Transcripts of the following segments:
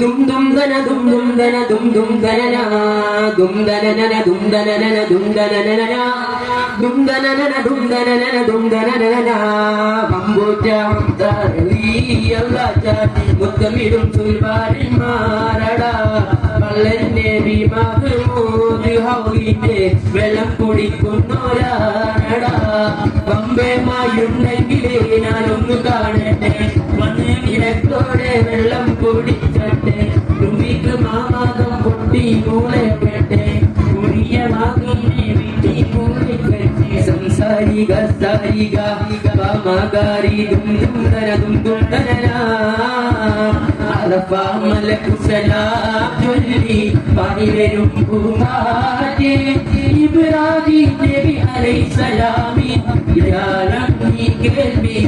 ദും ദും ദന ദും ദും ദന ദും ദും ദനന ദും ദനനന ദും ദനനന ദും ദനനന ദും ദനനന ദും ദനനന ദും ദനനന പമ്പൂറ്റ മുത്തമിടും സുൽവാരന്മാരടാ വള്ളന്റെ വിമഹമൂദ് ഹൗലിന്റെ വെള്ളം കുടിക്കുന്നോരാണടാ പമ്പയുണ്ടെങ്കിലേ ഞാനൊന്ന് കാണട്ടെ. വിലക്കോടെ വെള്ളം കുടിച്ചട്ടെ തുമ്പിക്ക് മാമാകം പൊട്ടി മൂളപ്പെട്ടെ കുടിയമാകും വീട്ടി മൂളി കെട്ടി സംസാരിക സാരിക പാമാകാരി ദും ദന ദും ദും ദനനാ അലഫാമലക്കുസലാം ചൊല്ലി പണിവരും പൂമാറ്റേ. ഇബ്രാഹിം നബി അലൈഹിസ്സലാമി പൂമാറ്റേ നബി അലൈഹിസ്സലാമി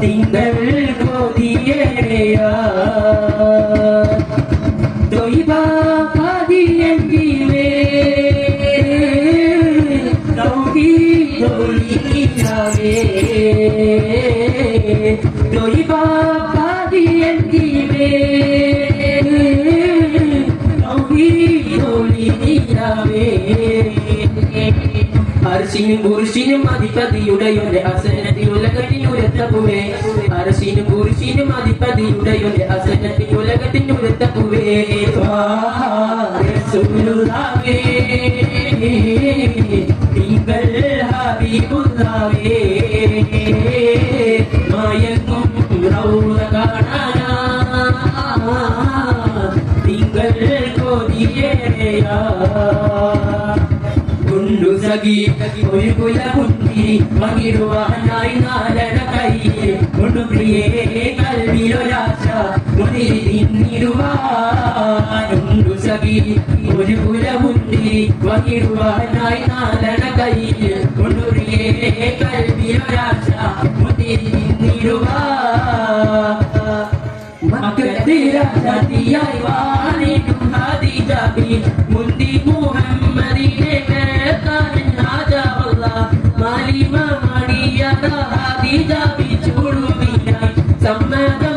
திங்கள் கொதியேயா தொய்வா பதி எங்கிலே தௌகி தொழிலாவே അർശിനും പുരുഷിനും അധിപതിയുടെയൊരു അസനത്തിനുലകത്തിനുരത്തപ്പുവേ അർശിനും പുരുഷിനും അധിപതിയുടെയൊരു അസനത്തിനുലകത്തിനുരത്തപ്പുവേ റസൂലുള്ളാഹേ നിങ്ങൾ ഹബീബുള്ളാഹേ മയങ്ങും റൗള കാണാനാ. നിങ്ങൾ കൊതിയേയാ കൊണ്ടു സഖി ഒരു കുലകുട്ടി മകിടുവാനായി നാലര കയ്യിൽ കൊണ്ടു പ്രിയേ കൽവിയൊരാശ മുന്നിരുവാനുണ്ടു സഖി ഒരു കുലകുട്ടി മകിടുവാനായി നാലര കയ്യിൽ കൊണ്ടു പ്രിയേ കൽവിയൊരാശ മുന്നിരുവാ മക്കത്തിരാജാതിയായി വാണിടും ഹാദിജാബി മുന്തി മുഹമ്മദിനെ Samana